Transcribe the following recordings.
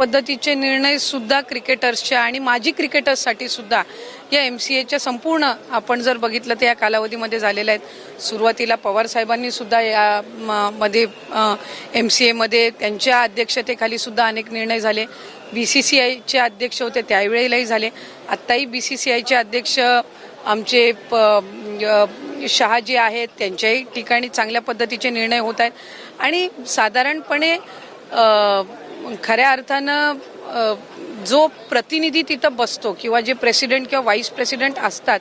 पद्धतीचे निर्णय सुद्धा क्रिकेटर्सच्या आणि माजी क्रिकेटर्ससाठी सुद्धा या एम सी एच्या संपूर्ण आपण जर बघितलं तर या कालावधीमध्ये झालेल्या आहेत. सुरुवातीला पवार साहेबांनी सुद्धा या म- मध्ये एम सी एमध्ये त्यांच्या अध्यक्षतेखाली सुद्धा अनेक निर्णय झाले. बी सी सी आयचे अध्यक्ष होते त्यावेळेलाही झाले. आत्ताही बी सी सी आयचे अध्यक्ष आमचे प शहा जे आहेत त्यांच्याही ठिकाणी चांगल्या पद्धतीचे निर्णय होत आहेत. आणि साधारणपणे खऱ्या अर्थानं जो प्रतिनिधी तिथं बसतो किंवा जे प्रेसिडेंट किंवा व्हाईस प्रेसिडेंट असतात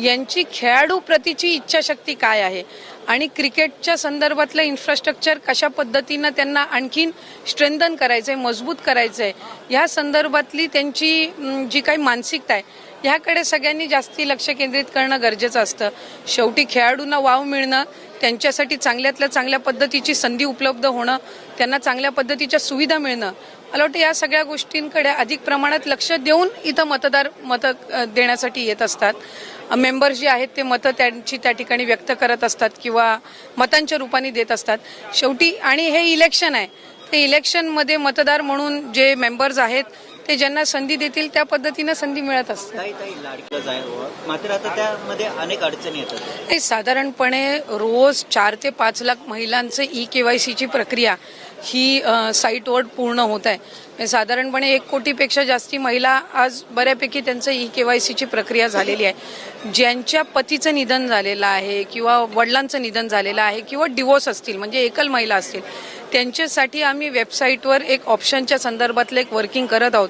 यांची खेळाडू प्रतीची इच्छाशक्ती काय आहे? आणि क्रिकेटच्या संदर्भातलं इन्फ्रास्ट्रक्चर कशा पद्धतीनं त्यांना आणखीन स्ट्रेंथन करायचं आहे मजबूत करायचं आहे ह्या संदर्भातली त्यांची जी काही मानसिकता आहे ह्याकडे सगळ्यांनी जास्ती लक्ष केंद्रित करणं गरजेचं असतं. शेवटी खेळाडूंना वाव मिळणं त्यांच्यासाठी चांगल्यातल्या चांगल्या पद्धतीची संधी उपलब्ध होणं त्यांना चांगल्या पद्धतीच्या सुविधा मिळणं. मला वाटतं या सगळ्या गोष्टींकडे अधिक प्रमाणात लक्ष देऊन इथं मतदार मतं देण्यासाठी येत असतात. मेंबर्स जे आहेत ते मतं त्यांची त्या ठिकाणी व्यक्त करत असतात किंवा मतांच्या रूपाने देत असतात. शेवटी आणि हे इलेक्शन आहे. ते इलेक्शनमध्ये मतदार म्हणून जे मेंबर्स आहेत ते ज्यांना संधी देतील त्या पद्धतीनं संधी मिळत असते काही काही व्हावं मात्र आता त्यामध्ये अनेक अडचणी येतात. हे साधारणपणे रोज चार ते पाच लाख महिलांचं ई के वाय सीची प्रक्रिया ही साईटवर पूर्ण होत आहे. म्हणजे साधारणपणे एक कोटीपेक्षा जास्ती महिला आज बऱ्यापैकी त्यांचं ई के वाय सीची प्रक्रिया झालेली आहे. ज्यांच्या पतीचं निधन झालेलं आहे किंवा वडिलांचं निधन झालेलं आहे किंवा डिवोर्स असतील म्हणजे एकल महिला असतील त्यांच्यासाठी आम्ही वेबसाईटवर एक ऑप्शनच्या संदर्भातलं एक वर्किंग करत आहोत.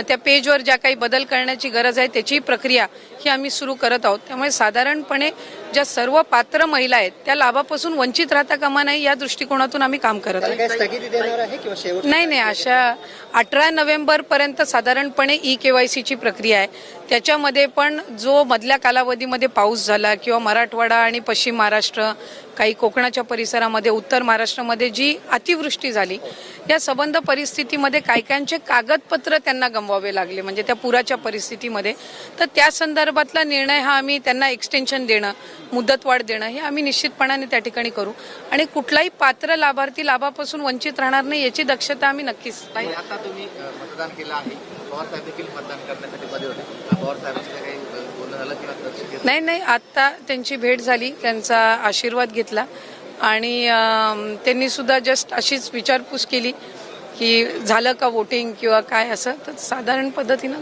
त्या पेजवर ज्या काही बदल करण्याची गरज आहे त्याची प्रक्रिया ही आम्ही सुरू करत आहोत. त्यामुळे साधारणपणे ज्या सर्व पात्र महिला आहेत त्या लाभापासून वंचित राहता कामा नये या दृष्टिकोनातून आम्ही काम करत आहोत. नाही नाही अशा अठरा नोव्हेंबर पर्यंत साधारणपणे ई केवायसीची प्रक्रिया आहे. त्याच्यामध्ये पण जो मधल्या कालावधीमध्ये पाऊस झाला किंवा मराठवाडा आणि पश्चिम महाराष्ट्र काही कोकणाच्या परिसरामध्ये उत्तर महाराष्ट्रामध्ये जी अतिवृष्टी झाली या संबंध परिस्थितीमध्ये काही काहींचे कागदपत्र त्यांना गमवावे लागले म्हणजे त्या पुराच्या परिस्थितीमध्ये. तर त्या संदर्भातला निर्णय हा आम्ही त्यांना एक्सटेन्शन देणं मुदतवाढ देणं हे आम्ही निश्चितपणाने त्या ठिकाणी करू. आणि कुठलाही पात्र लाभार्थी लाभापासून वंचित राहणार नाही याची दक्षता आम्ही नक्कीच आता तुम्ही मतदान केलं आहे. देखील मतदान करण्यासाठी काही नाही नाही आत्ता त्यांची भेट झाली त्यांचा आशीर्वाद घेतला. आणि त्यांनी सुद्धा जस्ट अशीच विचारपूस केली की झालं का वोटिंग किंवा काय असं? तर साधारण पद्धतीनं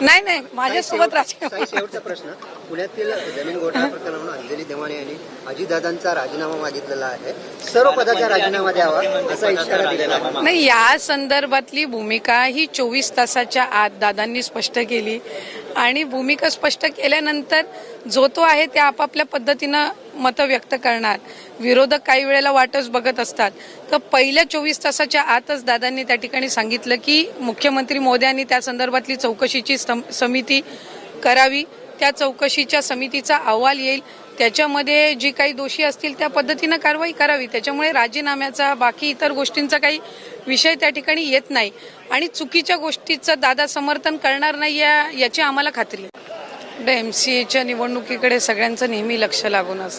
नाही नाही माझ्यासोबत राजकीय शेवटचा प्रश्न. पुण्यातील जमीन घोटाळा प्रकरणावरून अंजली देवाणे यांनी अजितदादांचा राजीनामा मागितलेला आहे. सर्व पदाचा राजीनामा द्यावा असा इशारा दिलेला नाही या संदर्भातली भूमिका ही चोवीस तासाच्या आत दादांनी स्पष्ट केली. आणि भूमिका स्पष्ट केल्यानंतर जो तो आहे ते आपापल्या पद्धतीनं मतं व्यक्त करणार. विरोधक काही वेळेला वाटच बघत असतात. तर पहिल्या चोवीस तासाच्या आतच दादांनी त्या ठिकाणी सांगितलं की मुख्यमंत्री मोद्यांनी त्या संदर्भातली चौकशीची सम- समिती करावी. त्या चौकशीच्या समितीचा अहवाल येईल. त्याच्यामध्ये जी काही दोषी असतील त्या पद्धतीनं कारवाई करावी. त्याच्यामुळे राजीनाम्याचा बाकी इतर गोष्टींचा काही विषय त्या ठिकाणी येत नाही. आणि चुकीच्या गोष्टीचं दादा समर्थन करणार नाही या याची आम्हाला खात्री आहे. एम सी एच्या निवडणुकीकडे सगळ्यांचं नेहमी लक्ष लागून असतं.